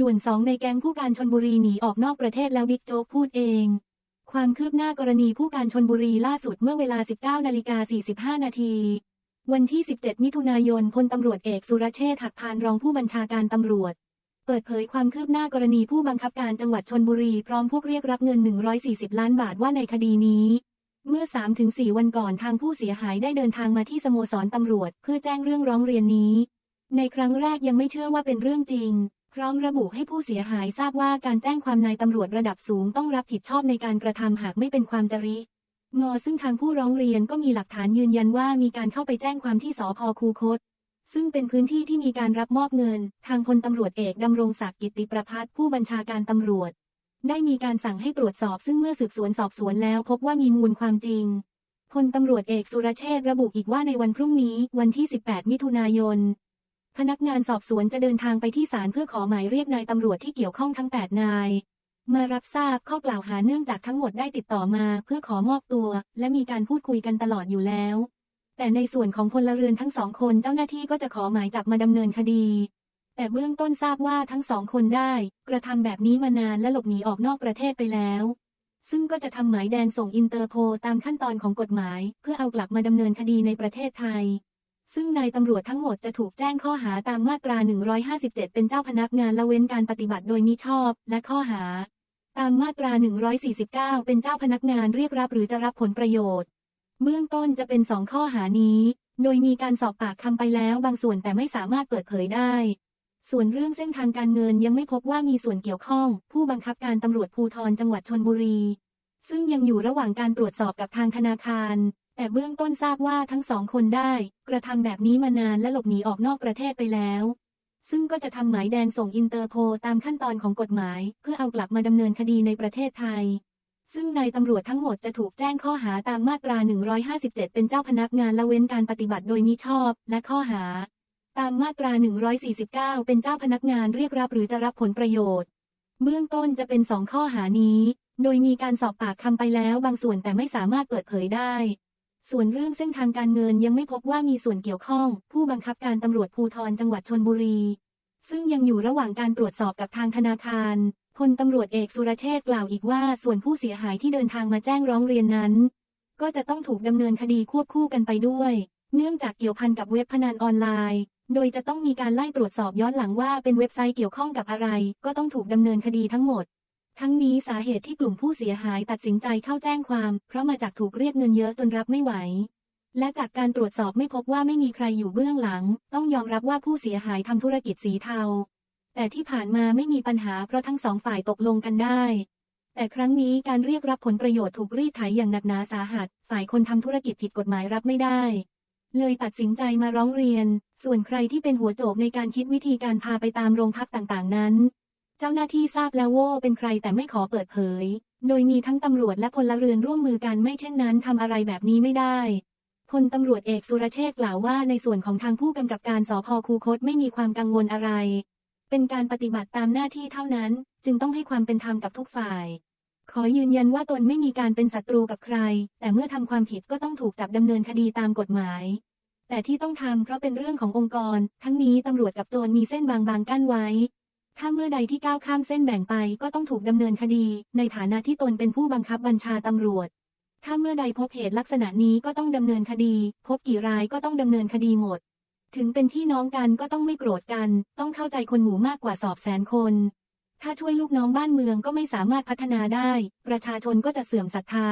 ด่วนสองในแก๊งผู้การชนบุรีหนีออกนอกประเทศแล้วบิ๊กโจ๊กพูดเอง ความคืบหน้ากรณีผู้การชนบุรีล่าสุดเมื่อเวลา 19นาฬิกา45 นาที วันที่ 17 มิถุนายนพลตำรวจเอกสุรเชษฐ์หักพานรองผู้บัญชาการตำรวจ เปิดเผยความคืบหน้ากรณีผู้บังคับการจังหวัดชนบุรีพร้อมพวกเรียกรับเงิน 140 ล้านบาทว่าในคดีนี้เมื่อ 3-4 วันก่อนทางผู้เสียหายได้เดินทางมาที่สโมสรตำรวจ เพื่อแจ้งเรื่องร้องเรียนนี้ ในครั้งแรกยังไม่เชื่อว่าเป็นเรื่องจริง พร้อมระบุให้ผู้เสียหายทราบว่าการแจ้งความนายตำรวจระดับสูงต้องรับผิดชอบในการกระทำหากไม่เป็นความจริงอซึ่งทางผู้ร้องเรียนก็มีหลักฐานยืนยันว่ามีการเข้าไปแจ้งความที่สพคูคต ซึ่งเป็นพื้นที่ที่มีการรับมอบเงิน ทางพลตำรวจเอกดำรงศักดิ์กิติประพัฒน์ผู้บัญชาการตำรวจ ได้มีการสั่งให้ตรวจสอบซึ่งเมื่อสืบสวนสอบสวนแล้ว พบว่ามีมูลความจริงพลตำรวจเอกสุรเชษระบุอีกว่าในวันพรุ่งนี้ วันที่ 18 มิถุนายน พนักงานสอบสวนจะเดินทางไปที่ศาลเพื่อขอหมายเรียกนายตำรวจที่เกี่ยวข้องทั้ง 8 นาย มารับทราบข้อกล่าวหาเนื่องจากทั้งหมดได้ติดต่อมาเพื่อขอมอบตัว และมีการพูดคุยกันตลอดอยู่แล้ว แต่ในส่วนของพลเรือนทั้งสองคนเจ้าหน้าที่ก็จะขอหมายจับมาดำเนินคดี แต่เบื้องต้นทราบว่าทั้งสองคนได้ กระทำแบบนี้มานานและหลบหนีออกนอกประเทศไปแล้ว ซึ่งก็จะทำหมายแดนส่งอินเตอร์โพลตามขั้นตอนของกฎหมาย เพื่อเอากลับมาดำเนินคดีในประเทศไทย ซึ่งนายตำรวจทั้งหมดจะถูกแจ้งข้อหาตามมาตรา 157 เป็นเจ้าพนักงานละเว้นการปฏิบัติโดยมิชอบ และข้อหา ตามมาตรา 149 เป็นเจ้าพนักงานเรียกรับหรือจะรับผลประโยชน์ เบื้องต้นจะเป็นสองข้อหานี้ โดยมีการสอบปากคำไปแล้วบางส่วนแต่ไม่สามารถเปิดเผยได้ ส่วนเรื่องเส้นทางการเงินยังไม่พบว่ามีส่วนเกี่ยวข้อง ผู้บังคับการตำรวจภูธรจังหวัดชนบุรี ซึ่งยังอยู่ระหว่างการตรวจสอบกับทางธนาคาร แต่เบื้องต้นทราบว่าทั้งสองคนได้ กระทำแบบนี้มานานและหลบหนีออกนอกประเทศไปแล้ว ซึ่งก็จะทำหมายแดนส่งอินเตอร์โพลตามขั้นตอนของกฎหมาย เพื่อเอากลับมาดำเนินคดีในประเทศไทย ซึ่งนายตำรวจทั้งหมดจะถูกแจ้งข้อหาตามมาตรา 157 เป็นเจ้าพนักงานละเว้นการปฏิบัติโดยมิชอบ และข้อหา ตามมาตรา 149 เป็นเจ้าพนักงานเรียกรับหรือจะรับผลประโยชน์ เบื้องต้นจะเป็นสองข้อหานี้ โดยมีการสอบปากคำไปแล้วบางส่วนแต่ไม่สามารถเปิดเผยได้ ส่วนเรื่องเส้นทางการเงินยังไม่พบว่ามีส่วนเกี่ยวข้อง ผู้บังคับการตำรวจภูธรจังหวัดชนบุรี ซึ่งยังอยู่ระหว่างการตรวจสอบกับทางธนาคารพลตำรวจเอกสุรเชษฐ์กล่าวอีกว่าส่วนผู้เสียหายที่เดินทางมาแจ้งร้องเรียนนั้น ก็จะต้องถูกดำเนินคดีควบคู่กันไปด้วย เนื่องจากเกี่ยวพันกับเว็บพนันออนไลน์ โดยจะต้องมีการไล่ตรวจสอบย้อนหลังว่าเป็นเว็บไซต์เกี่ยวข้องกับอะไร ก็ต้องถูกดำเนินคดีทั้งหมด ทั้งนี้สาเหตุที่กลุ่มผู้เสียหายตัดสินใจเข้าแจ้งความ เพราะมาจากถูกเรียกเงินเยอะจนรับไม่ไหว และจากการตรวจสอบไม่พบว่าไม่มีใครอยู่เบื้องหลัง ต้องยอมรับว่าผู้เสียหายทำธุรกิจสีเทา แต่ที่ผ่านมาไม่มีปัญหาเพราะทั้งสองฝ่ายตกลงกันได้ แต่ครั้งนี้การเรียกรับผลประโยชน์ถูกรีดไถอย่างหนักหนาสาหัส ฝ่ายคนทำธุรกิจผิดกฎหมายรับไม่ได้ เลยตัดสินใจมาร้องเรียน ส่วนใครที่เป็นหัวโจกในการคิดวิธีการพาไปตามโรงพักต่างๆ นั้น เจ้าหน้าที่ทราบแล้วว่าเป็นใครแต่ไม่ขอเปิดเผย โดยมีทั้งตำรวจและพลเรือนร่วมมือกันไม่เช่นนั้นทำอะไรแบบนี้ไม่ได้พลตำรวจเอกสุรเชษฐ์กล่าวว่าในส่วนของทางผู้กำกับการสพคูคตไม่มีความกังวลอะไร เป็นการปฏิบัติตามหน้าที่เท่านั้น จึงต้องให้ความเป็นธรรมกับทุกฝ่าย ขอยืนยันว่าตนไม่มีการเป็นศัตรูกับใคร แต่เมื่อทำความผิดก็ต้องถูกจับดำเนินคดีตามกฎหมาย แต่ที่ต้องทำเพราะเป็นเรื่องขององค์กร ทั้งนี้ตำรวจกับโจรมีเส้นบางๆกั้นไว้ ถ้าเมื่อใดที่ก้าวข้ามเส้นแบ่งไปก็ต้องถูกดำเนินคดี ในฐานะที่ตนเป็นผู้บังคับบัญชาตำรวจ ถ้าเมื่อใดพบเหตุลักษณะนี้ก็ต้องดำเนินคดี พบกี่รายก็ต้องดำเนินคดีหมด ถึงเป็นพี่น้องกันก็ต้องไม่โกรธกัน ต้องเข้าใจคนหมู่มากกว่าสอบแสนคน ถ้าช่วยลูกน้องบ้านเมืองก็ไม่สามารถพัฒนาได้ ประชาชนก็จะเสื่อมศรัทธา